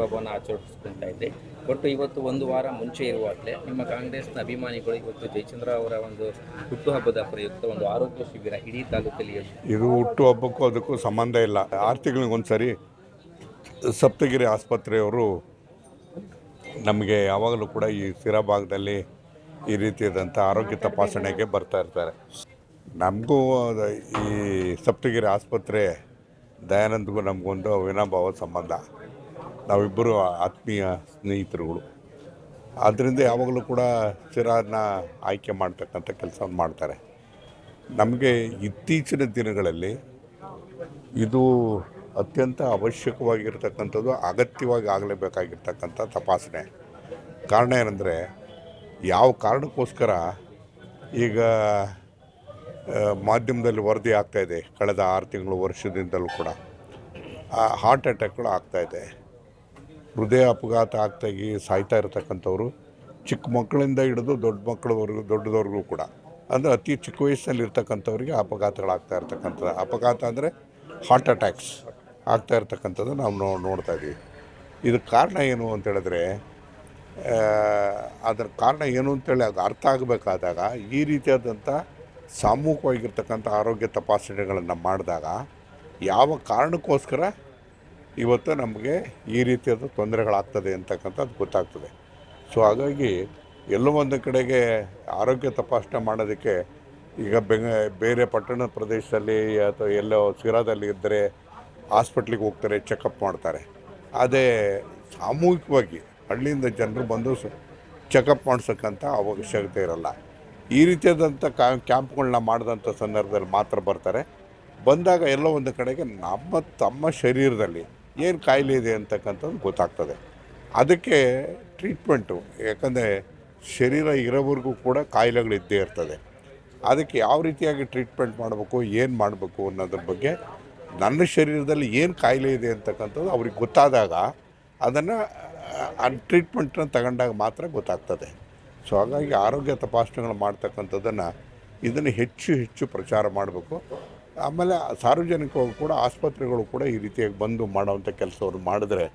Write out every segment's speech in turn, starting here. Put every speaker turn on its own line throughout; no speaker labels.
ಹುಟ್ಟುಹಬ್ಬವನ್ನು ಆಚರಿಸ್ಕೊಳ್ತಾ ಇದ್ದೆ. ಒಟ್ಟು ಇವತ್ತು ಒಂದು ವಾರ ಮುಂಚೆ ಇರುವಾಗಲೇ ನಿಮ್ಮ ಕಾಂಗ್ರೆಸ್ನ ಅಭಿಮಾನಿಗಳು ಇವತ್ತು ಜಯಚಂದ್ರ ಅವರ ಒಂದು ಹುಟ್ಟುಹಬ್ಬದ ಪ್ರಯುಕ್ತ ಒಂದು ಆರೋಗ್ಯ ಶಿಬಿರ ಇಡೀ ತಾಲೂಕಲ್ಲಿ
ಇದು ಹುಟ್ಟು ಹಬ್ಬಕ್ಕೂ ಅದಕ್ಕೂ ಸಂಬಂಧ ಇಲ್ಲ. ಆರು ತಿಂಗಳಿಗೊಂದ್ಸರಿ ಸಪ್ತಗಿರಿ ಆಸ್ಪತ್ರೆಯವರು ನಮಗೆ ಯಾವಾಗಲೂ ಕೂಡ ಈ ಸಿರಾ ಭಾಗದಲ್ಲಿ ಈ ರೀತಿಯಾದಂಥ ಆರೋಗ್ಯ ತಪಾಸಣೆಗೆ ಬರ್ತಾ ಇರ್ತಾರೆ. ನಮಗೂ ಈ ಸಪ್ತಗಿರಿ ಆಸ್ಪತ್ರೆ ದಯಾನಂದ್ಗೂ ನಮಗೊಂದು ಅವಿನಾಭಾವ ಸಂಬಂಧ. ನಾವಿಬ್ಬರು ಆತ್ಮೀಯ ಸ್ನೇಹಿತರುಗಳು. ಆದ್ದರಿಂದ ಯಾವಾಗಲೂ ಕೂಡ ಸಿರಾನ ಆಯ್ಕೆ ಮಾಡ್ತಕ್ಕಂಥ ಕೆಲಸವನ್ನು ಮಾಡ್ತಾರೆ. ನಮಗೆ ಇತ್ತೀಚಿನ ದಿನಗಳಲ್ಲಿ ಇದು ಅತ್ಯಂತ ಅವಶ್ಯಕವಾಗಿರ್ತಕ್ಕಂಥದ್ದು, ಅಗತ್ಯವಾಗಿ ಆಗಲೇಬೇಕಾಗಿರ್ತಕ್ಕಂಥ ತಪಾಸಣೆ. ಕಾರಣ ಏನಂದರೆ, ಯಾವ ಕಾರಣಕ್ಕೋಸ್ಕರ ಈಗ ಮಾಧ್ಯಮದಲ್ಲಿ ವರದಿ ಆಗ್ತಾಯಿದೆ ಕಳೆದ ಆರು ತಿಂಗಳು ವರ್ಷದಿಂದಲೂ ಕೂಡ. ಹಾರ್ಟ್ ಅಟ್ಯಾಕ್ಗಳು ಆಗ್ತಾಯಿದೆ ಹೃದಯ ಅಪಘಾತ ಆಗ್ತಾಗಿ ಸಾಯ್ತಾ ಇರತಕ್ಕಂಥವ್ರು, ಚಿಕ್ಕ ಮಕ್ಕಳಿಂದ ಹಿಡಿದು ದೊಡ್ಡ ಮಕ್ಕಳವರೆಗೂ, ದೊಡ್ಡದವ್ರಿಗೂ ಕೂಡ. ಅಂದರೆ ಅತಿ ಚಿಕ್ಕ ವಯಸ್ಸಿನಲ್ಲಿ ಇರ್ತಕ್ಕಂಥವ್ರಿಗೆ ಅಪಘಾತಗಳಾಗ್ತಾ ಇರ್ತಕ್ಕಂಥದ್ದು ಅಪಘಾತ ಅಂದರೆ ಹಾರ್ಟ್ ಅಟ್ಯಾಕ್ಸ್ ಆಗ್ತಾ ಇರ್ತಕ್ಕಂಥದ್ದು ನಾವು ನೋ, ನೋಡ್ತಾ ಇದ್ದೀವಿ ಇದಕ್ಕೆ ಕಾರಣ ಏನು ಅಂತ ಹೇಳಿದ್ರೆ ಅದರ ಕಾರಣ ಏನು ಅಂತೇಳಿ ಅದು ಅರ್ಥ ಆಗಬೇಕಾದಾಗ, ಈ ರೀತಿಯಾದಂಥ ಸಾಮೂಹಿಕವಾಗಿರ್ತಕ್ಕಂಥ ಆರೋಗ್ಯ ತಪಾಸಣೆಗಳನ್ನು ಮಾಡಿದಾಗ, ಯಾವ ಕಾರಣಕ್ಕೋಸ್ಕರ ಇವತ್ತು ನಮಗೆ ಈ ರೀತಿಯಾದ ತೊಂದರೆಗಳಾಗ್ತದೆ ಅಂತಕ್ಕಂಥದ್ದು ಗೊತ್ತಾಗ್ತದೆ. ಸೊ, ಹಾಗಾಗಿ ಎಲ್ಲೋ ಒಂದು ಕಡೆಗೆ ಆರೋಗ್ಯ ತಪಾಸಣೆ ಮಾಡೋದಕ್ಕೆ ಈಗ ಬೆಂಗ, ಬೇರೆ ಪಟ್ಟಣ ಪ್ರದೇಶದಲ್ಲಿ ಅಥವಾ ಎಲ್ಲೋ ಸಿರಾದಲ್ಲಿ ಇದ್ದರೆ ಹಾಸ್ಪಿಟ್ಲಿಗೆ ಹೋಗ್ತಾರೆ, ಚೆಕಪ್ ಮಾಡ್ತಾರೆ. ಅದೇ ಸಾಮೂಹಿಕವಾಗಿ ಹಳ್ಳಿಯಿಂದ ಜನರು ಬಂದು ಚೆಕಪ್ ಮಾಡಿಸೋಕ್ಕಂಥ ಅವಶ್ಯಕತೆ ಇರಲ್ಲ. ಈ ರೀತಿಯಾದಂಥ ಕ್ಯಾಂಪ್ಗಳನ್ನ ಮಾಡಿದಂಥ ಸಂದರ್ಭದಲ್ಲಿ ಮಾತ್ರ ಬರ್ತಾರೆ. ಬಂದಾಗ ಎಲ್ಲೋ ಒಂದು ಕಡೆಗೆ ನಮ್ಮ ತಮ್ಮ ಶರೀರದಲ್ಲಿ ಏನು ಕಾಯಿಲೆ ಇದೆ ಅಂತಕ್ಕಂಥದ್ದು ಗೊತ್ತಾಗ್ತದೆ. ಅದಕ್ಕೆ ಟ್ರೀಟ್ಮೆಂಟು, ಯಾಕಂದರೆ ಶರೀರ ಇರೋವರೆಗೂ ಕೂಡ ಕಾಯಿಲೆಗಳಿದ್ದೇ ಇರ್ತದೆ. ಅದಕ್ಕೆ ಯಾವ ರೀತಿಯಾಗಿ ಟ್ರೀಟ್ಮೆಂಟ್ ಮಾಡಬೇಕು, ಏನು ಮಾಡಬೇಕು ಅನ್ನೋದ್ರ ಬಗ್ಗೆ ನನ್ನ ಶರೀರದಲ್ಲಿ ಏನು ಕಾಯಿಲೆ ಇದೆ ಅಂತಕ್ಕಂಥದ್ದು ಅವ್ರಿಗೆ ಗೊತ್ತಾದಾಗ ಅದನ್ನು, ಆ ಟ್ರೀಟ್ಮೆಂಟ್ನ ತಗೊಂಡಾಗ ಮಾತ್ರ ಗೊತ್ತಾಗ್ತದೆ. ಸೊ ಹಾಗಾಗಿ ಆರೋಗ್ಯ ತಪಾಸಣೆಗಳು ಮಾಡ್ತಕ್ಕಂಥದ್ದನ್ನು ಇದನ್ನು ಹೆಚ್ಚು ಹೆಚ್ಚು ಪ್ರಚಾರ ಮಾಡಬೇಕು. ಆಮೇಲೆ ಸಾರ್ವಜನಿಕರು ಕೂಡ ಆಸ್ಪತ್ರೆಗಳು ಕೂಡ ಈ ರೀತಿಯಾಗಿ ಬಂದು ಮಾಡೋವಂಥ ಕೆಲಸವನ್ನು ಮಾಡಿದ್ರೆ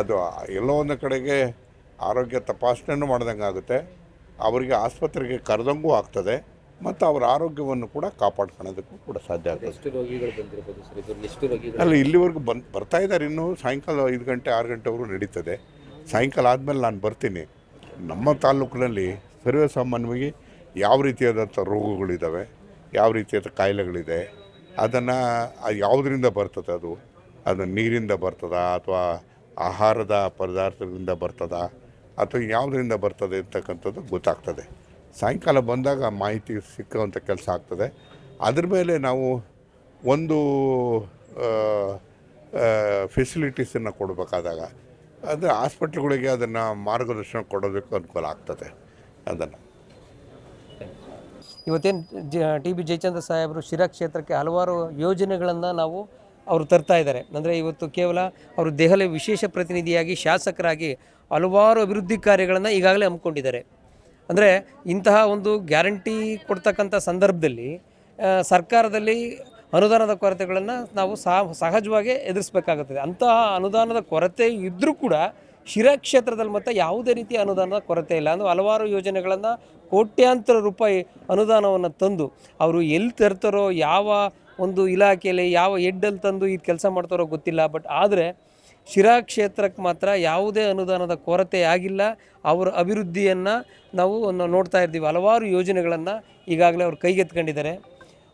ಅದು ಎಲ್ಲೋ ಒಂದು ಕಡೆಗೆ ಆರೋಗ್ಯ ತಪಾಸಣೆನೂ ಮಾಡ್ದಂಗೆ ಆಗುತ್ತೆ. ಅವರಿಗೆ ಆಸ್ಪತ್ರೆಗೆ ಕರೆದಂಗೂ ಆಗ್ತದೆ. ಮತ್ತು ಅವರ ಆರೋಗ್ಯವನ್ನು ಕೂಡ ಕಾಪಾಡ್ಕೊಳ್ಳೋದಕ್ಕೂ ಕೂಡ ಸಾಧ್ಯ ಆಗುತ್ತೆ
ಎಷ್ಟು ರೋಗಿಗಳು ಬಂದಿರ್ಬೋದು ಸರ್? ಇದು ಎಷ್ಟು ರೋಗಿಗಳು?
ಅಲ್ಲ ಇಲ್ಲಿವರೆಗೂ ಬಂದು ಬರ್ತಾ ಇದ್ದಾರೆ ಇನ್ನೂ. ಸಾಯಂಕಾಲ ಐದು ಗಂಟೆ ಆರು ಗಂಟೆವರೆಗೂ ನಡೀತದೆ. ಸಾಯಂಕಾಲ ಆದಮೇಲೆ ನಾನು ಬರ್ತೀನಿ. ನಮ್ಮ ತಾಲೂಕಿನಲ್ಲಿ ಸರ್ವೇ ಸಾಮಾನ್ಯವಾಗಿ ಯಾವ ರೀತಿಯಾದಂಥ ರೋಗಗಳಿದ್ದಾವೆ ಯಾವ ರೀತಿಯಾದ ಕಾಯಿಲೆಗಳಿದೆ ಅದನ್ನು ಯಾವುದರಿಂದ ಬರ್ತದೆ ಅದು? ಅದು ನೀರಿಂದ ಬರ್ತದ ಅಥವಾ ಆಹಾರದ ಪದಾರ್ಥದಿಂದ ಬರ್ತದ? ಅಥವಾ ಯಾವುದರಿಂದ ಬರ್ತದೆ ಅಂತಕ್ಕಂಥದ್ದು ಗೊತ್ತಾಗ್ತದೆ. ಸಾಯಂಕಾಲ ಬಂದಾಗ ಮಾಹಿತಿ ಸಿಕ್ಕುವಂಥ ಕೆಲಸ ಆಗ್ತದೆ. ಅದ್ರ ಮೇಲೆ ನಾವು ಒಂದು ಫೆಸಿಲಿಟೀಸನ್ನು ಕೊಡಬೇಕಾದಾಗ ಅಂದರೆ ಹಾಸ್ಪಿಟ್ಲ್ಗಳಿಗೆ ಅದನ್ನು ಮಾರ್ಗದರ್ಶನ ಕೊಡೋದಕ್ಕೆ ಅನುಕೂಲ ಆಗ್ತದೆ. ಅದನ್ನು.
ಇವತ್ತೇನು ಟಿ ಬಿ ಜಯಚಂದ್ರ ಸಾಹೇಬರು ಶಿರಾ ಕ್ಷೇತ್ರಕ್ಕೆ ಹಲವಾರು ಯೋಜನೆಗಳನ್ನು ನಾವು ಅವರು ತರ್ತಾ ಇದ್ದಾರೆ ಅಂದರೆ ಇವತ್ತು ಕೇವಲ ಅವರು ದೆಹಲಿ ವಿಶೇಷ ಪ್ರತಿನಿಧಿಯಾಗಿ, ಶಾಸಕರಾಗಿ ಹಲವಾರು ಅಭಿವೃದ್ಧಿ ಕಾರ್ಯಗಳನ್ನು ಈಗಾಗಲೇ ಹಮ್ಮಿಕೊಂಡಿದ್ದಾರೆ. ಅಂದರೆ ಇಂತಹ ಒಂದು ಗ್ಯಾರಂಟಿ ಕೊಡ್ತಕ್ಕಂಥ ಸಂದರ್ಭದಲ್ಲಿ ಸರ್ಕಾರದಲ್ಲಿ ಅನುದಾನದ ಕೊರತೆಗಳನ್ನು ನಾವು ಸಹ, ಸಹಜವಾಗಿ ಎದುರಿಸಬೇಕಾಗುತ್ತದೆ. ಅಂತಹ ಅನುದಾನದ ಕೊರತೆ ಇದ್ದರೂ ಕೂಡ ಶಿರಾ ಕ್ಷೇತ್ರದಲ್ಲಿ ಮತ್ತೆ ಯಾವುದೇ ರೀತಿಯ ಅನುದಾನದ ಕೊರತೆ ಇಲ್ಲ. ಅಂದರೆ ಹಲವಾರು ಯೋಜನೆಗಳನ್ನು ಕೋಟ್ಯಾಂತರ ರೂಪಾಯಿ ಅನುದಾನವನ್ನು ತಂದು ಅವರು ಎಲ್ಲಿ ತರ್ತಾರೋ, ಯಾವ ಒಂದು ಇಲಾಖೆಯಲ್ಲಿ ಯಾವ ಎಡ್ಡಲ್ಲಿ ತಂದು ಈ ಕೆಲಸ ಮಾಡ್ತಾರೋ ಗೊತ್ತಿಲ್ಲ. ಬಟ್ ಆದರೆ ಶಿರಾ ಕ್ಷೇತ್ರಕ್ಕೆ ಮಾತ್ರ ಯಾವುದೇ ಅನುದಾನದ ಕೊರತೆ ಆಗಿಲ್ಲ. ಅವರ ಅಭಿವೃದ್ಧಿಯನ್ನು ನಾವು ನೋಡ್ತಾ ಇರ್ತೀವಿ ಹಲವಾರು ಯೋಜನೆಗಳನ್ನು ಈಗಾಗಲೇ ಅವರು ಕೈಗೆತ್ಕೊಂಡಿದ್ದಾರೆ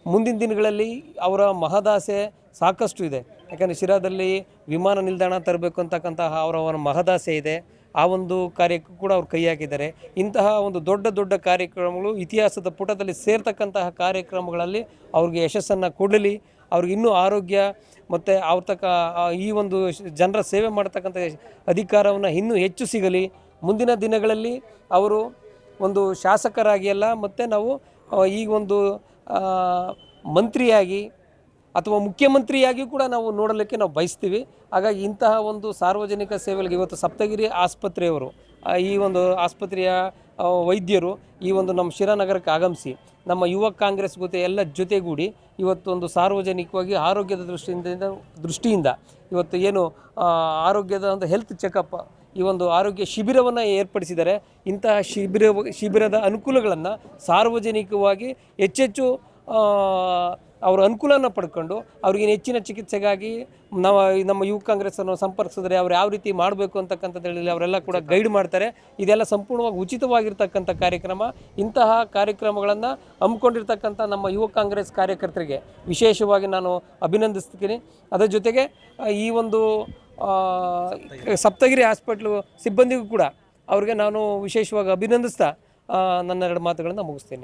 ಮುಂದಿನ ದಿನಗಳಲ್ಲಿ ಅವರ ಮಹದಾಸೆ ಸಾಕಷ್ಟು ಇದೆ. ಯಾಕಂದರೆ ಶಿರಾದಲ್ಲಿ ವಿಮಾನ ನಿಲ್ದಾಣ ತರಬೇಕು ಅಂತಕ್ಕಂತಹ ಅವರ ಮಹದಾಸೆ ಇದೆ. ಆ ಒಂದು ಕಾರ್ಯಕ್ಕೂ ಕೂಡ ಅವ್ರು ಕೈ ಹಾಕಿದ್ದಾರೆ. ಇಂತಹ ಒಂದು ದೊಡ್ಡ ದೊಡ್ಡ ಕಾರ್ಯಕ್ರಮಗಳು ಇತಿಹಾಸದ ಪುಟದಲ್ಲಿ ಸೇರ್ತಕ್ಕಂತಹ ಕಾರ್ಯಕ್ರಮಗಳಲ್ಲಿ ಅವ್ರಿಗೆ ಯಶಸ್ಸನ್ನು ಕೊಡಲಿ. ಅವ್ರಿಗೆ ಇನ್ನೂ ಆರೋಗ್ಯ ಮತ್ತು ಅವ್ರ ಈ ಒಂದು ಜನರ ಸೇವೆ ಮಾಡ್ತಕ್ಕಂಥ ಅಧಿಕಾರವನ್ನು ಇನ್ನೂ ಹೆಚ್ಚು ಸಿಗಲಿ. ಮುಂದಿನ ದಿನಗಳಲ್ಲಿ ಅವರು ಒಂದು ಶಾಸಕರಾಗಿ ಅಲ್ಲ, ಮತ್ತು ನಾವು ಈ ಒಂದು ಮಂತ್ರಿಯಾಗಿ ಅಥವಾ ಮುಖ್ಯಮಂತ್ರಿಯಾಗಿ ಕೂಡ ನಾವು ನೋಡಲಿಕ್ಕೆ ನಾವು ಬಯಸ್ತೀವಿ. ಹಾಗಾಗಿ ಇಂತಹ ಒಂದು ಸಾರ್ವಜನಿಕ ಸೇವೆಗಳಿಗೆ ಇವತ್ತು ಸಪ್ತಗಿರಿ ಆಸ್ಪತ್ರೆಯವರು ಈ ಒಂದು ಆಸ್ಪತ್ರೆಯ ವೈದ್ಯರು ಈ ಒಂದು ನಮ್ಮ ಶಿರಾನಗರಕ್ಕೆ ಆಗಮಿಸಿ, ನಮ್ಮ ಯುವ ಕಾಂಗ್ರೆಸ್ ಜೊತೆ ಎಲ್ಲ ಜೊತೆಗೂಡಿ ಇವತ್ತು ಒಂದು ಸಾರ್ವಜನಿಕವಾಗಿ ಆರೋಗ್ಯದ ದೃಷ್ಟಿಯಿಂದ ದೃಷ್ಟಿಯಿಂದ ಇವತ್ತು ಏನು ಆರೋಗ್ಯದ ಒಂದು ಹೆಲ್ತ್ ಚೆಕಪ್ ಈ ಒಂದು ಆರೋಗ್ಯ ಶಿಬಿರವನ್ನು ಏರ್ಪಡಿಸಿದರೆ ಇಂತಹ ಶಿಬಿರ ಶಿಬಿರದ ಅನುಕೂಲಗಳನ್ನು ಸಾರ್ವಜನಿಕವಾಗಿ ಹೆಚ್ಚೆಚ್ಚು ಅವರ ಅನುಕೂಲನ ಪಡ್ಕೊಂಡು ಅವ್ರಿಗೆ ಹೆಚ್ಚಿನ ಚಿಕಿತ್ಸೆಗಾಗಿ ನಮ್ಮ ನಮ್ಮ ಯುವ ಕಾಂಗ್ರೆಸ್ಸನ್ನು ಸಂಪರ್ಕಿಸಿದ್ರೆ ಅವ್ರು ಯಾವ ರೀತಿ ಮಾಡಬೇಕು ಅಂತಕ್ಕಂಥದ್ದು ಹೇಳಿ ಅವರೆಲ್ಲ ಕೂಡ ಗೈಡ್ ಮಾಡ್ತಾರೆ. ಇದೆಲ್ಲ ಸಂಪೂರ್ಣವಾಗಿ ಉಚಿತವಾಗಿರ್ತಕ್ಕಂಥ ಕಾರ್ಯಕ್ರಮ. ಇಂತಹ ಕಾರ್ಯಕ್ರಮಗಳನ್ನು ಹಮ್ಮಿಕೊಂಡಿರ್ತಕ್ಕಂಥ ನಮ್ಮ ಯುವ ಕಾಂಗ್ರೆಸ್ ಕಾರ್ಯಕರ್ತರಿಗೆ ವಿಶೇಷವಾಗಿ ನಾನು ಅಭಿನಂದಿಸ್ತೀನಿ. ಅದರ ಜೊತೆಗೆ ಈ ಒಂದು ಸಪ್ತಗಿರಿ ಹಾಸ್ಪಿಟ್ಲು ಸಿಬ್ಬಂದಿಗೂ ಕೂಡ ಅವ್ರಿಗೆ ನಾನು ವಿಶೇಷವಾಗಿ ಅಭಿನಂದಿಸ್ತಾ ನನ್ನ ಎರಡು ಮಾತುಗಳನ್ನು ಮುಗಿಸ್ತೀನಿ.